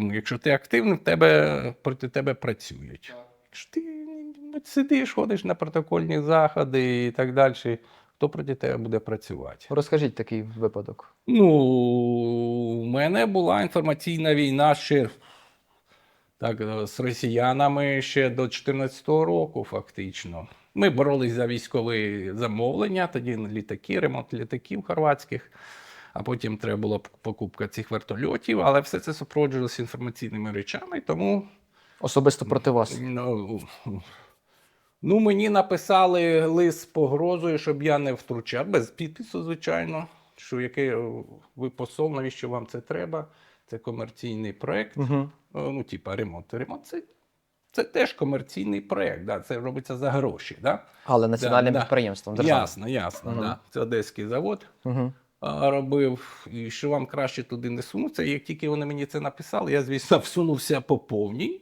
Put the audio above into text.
Якщо ти активний, в тебе проти тебе працюють. Якщо ти сидиш, ходиш на протокольні заходи і так далі, хто проти тебе буде працювати? Розкажіть такий випадок. Ну, у мене була інформаційна війна ще так, з росіянами ще до 2014 року, фактично. Ми боролись за військові замовлення, тоді літаки, ремонт літаків хорватських, а потім треба була покупка цих вертольотів, але все це супроводжувалося інформаційними речами, тому Особисто проти вас. Ну, ну, мені написали лист з погрозою, щоб я не втручав, без підпису, звичайно. Що яке е, ви посол, навіщо вам це треба? Це комерційний проєкт. Угу. Е, Ну, типа ремонт. Ремонт це, це теж комерційний проєкт, да? це робиться за гроші. Да? Але національним да. підприємством державним. Ясно, ясно. Мгм. Да. Це одеський завод Угу. А, робив, і що вам краще туди не сунутися. Як тільки вони мені це написали, я, звісно, всунувся по повній.